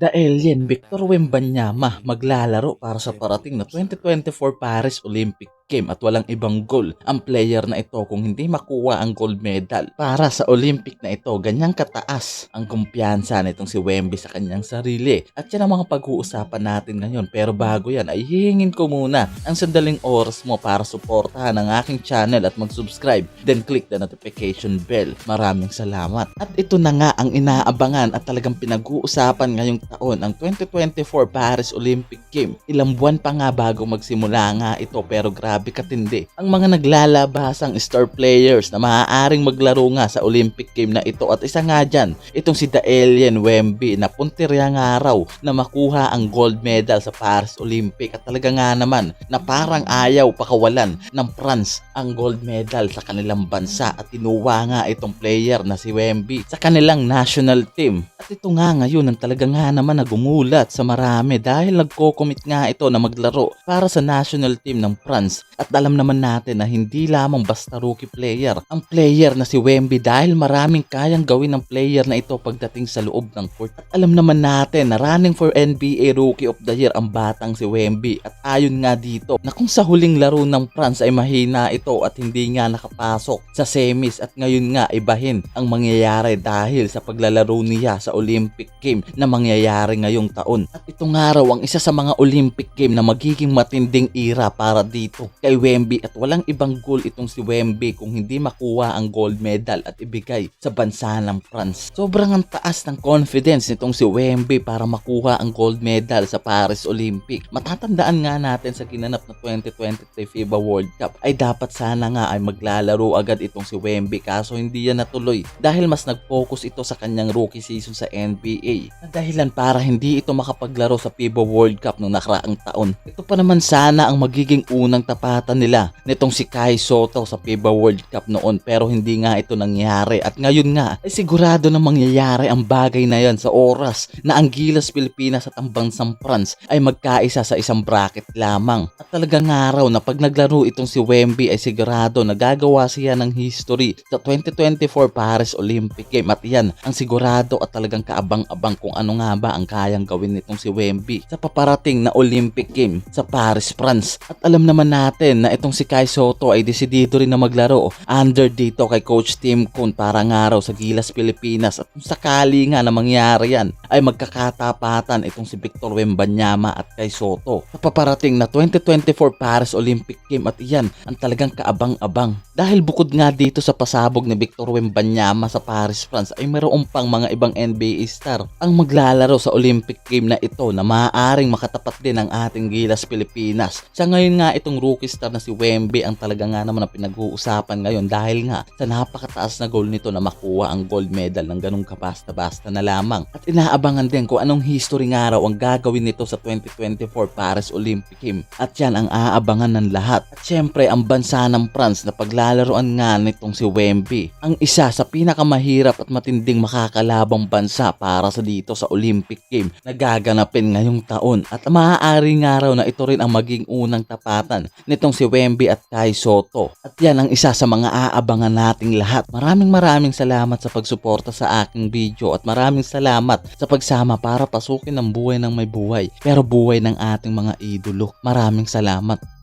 The Alien Victor Wembanyama maglalaro para sa parating na 2024 Paris Olympic Game at walang ibang goal ang player na ito kung hindi makuha ang gold medal. Para sa Olympic na ito, ganyang kataas ang kumpiyansa nitong si Wemby sa kanyang sarili. At yan ang mga pag-uusapan natin ngayon. Pero bago yan, ay hihingin ko muna ang sandaling oras mo para suportahan ang aking channel at mag-subscribe. Then click the notification bell. Maraming salamat. At ito na nga ang inaabangan at talagang pinag-uusapan ngayong taon ang 2024 Paris Olympic Game. Ilang buwan pa nga bago magsimula nga ito pero grabe katindi. Ang mga naglalabasang star players na maaaring maglaro nga sa Olympic Game na ito at isa nga dyan, itong si The Alien Wemby na puntirya nga raw na makuha ang gold medal sa Paris Olympic at talaga nga naman na parang ayaw pakawalan ng France ang gold medal sa kanilang bansa at tinuwa nga itong player na si Wemby sa kanilang national team. At ito nga ngayon ang talaga nga naman na gumulat sa marami dahil nagko-commit nga ito na maglaro para sa national team ng France at alam naman natin na hindi lamang basta rookie player ang player na si Wemby dahil maraming kayang gawin ng player na ito pagdating sa loob ng court. At alam naman natin na running for NBA Rookie of the Year ang batang si Wemby at ayon nga dito na kung sa huling laro ng France ay mahina ito at hindi nga nakapasok sa semis at ngayon nga ibahin ang mangyayari dahil sa paglalaro niya sa Olympic Game na mangyayari ngayong taon. At ito nga raw ang isa sa mga Olympic Game na magiging matinding era para dito kay Wemby at walang ibang goal itong si Wemby kung hindi makuha ang gold medal at ibigay sa bansa ng France. Sobrang ang taas ng confidence nitong si Wemby para makuha ang gold medal sa Paris Olympic. Matatandaan nga natin sa ginanap na 2023 FIBA World Cup ay dapat sana nga ay maglalaro agad itong si Wemby kaso hindi yan natuloy dahil mas nag-focus ito sa kanyang rookie season sa NBA na dahilan para hindi ito makapaglaro sa FIBA World Cup noong nakaraang taon. Ito pa naman sana ang magiging unang tapatan nila nitong si Kai Soto sa FIBA World Cup noon pero hindi nga ito nangyari at ngayon nga ay sigurado na mangyayari ang bagay na yan sa oras na ang Gilas Pilipinas at ang bansang France ay magkaisa sa isang bracket lamang. At talagang araw na pag naglaro itong si Wemby ay sigurado na gagawa siya ng history sa 2024 Paris Olympic Game at yan ang sigurado at talagang kaabang-abang kung ano nga ba ang kayang gawin nitong si Wemby sa paparating na Olympic Game sa Paris, France. At alam naman natin na itong si Kai Soto ay desidido rin na maglaro under dito kay Coach Tim Kun para nga raw sa Gilas Pilipinas. At kung sakali nga na mangyari yan ay magkakatapatan itong si Victor Wembanyama at Kai Soto. Sa paparating na 2024 Paris Olympic Game at iyan ang talagang kaabang-abang. Dahil bukod nga dito sa pasabog ni Victor Wembanyama sa Paris, France ay mayroon pang mga ibang NBA star ang maglalaro sa Olympic Game na ito na maaaring makatapat din ang ating Gilas Pilipinas. Sa ngayon nga itong rookie star na si Wemby ang talaga nga naman ang pinag-uusapan ngayon dahil nga sa napakataas na goal nito na makuha ang gold medal ng ganung kabasta-basta na lamang. At inaabangan din kung anong history nga raw ang gagawin nito sa 2024 Paris Olympic Game. At yan ang aabangan ng lahat. At syempre ang bansa ng France na paglalaroan nga nitong si Wemby ang isa sa pinakamahirap at matinding makakalabang bansa para sa dito sa Olympic Game na gaganapin ngayong taon. At maaari nga raw na ito rin ang maging unang tapatan nitong si Wemby at Kai Soto. At yan ang isa sa mga aabangan nating lahat. Maraming maraming salamat sa pagsuporta sa aking video at maraming salamat sa pagsama para pasukin ang buhay ng may buhay pero buhay ng ating mga idolo. Maraming salamat.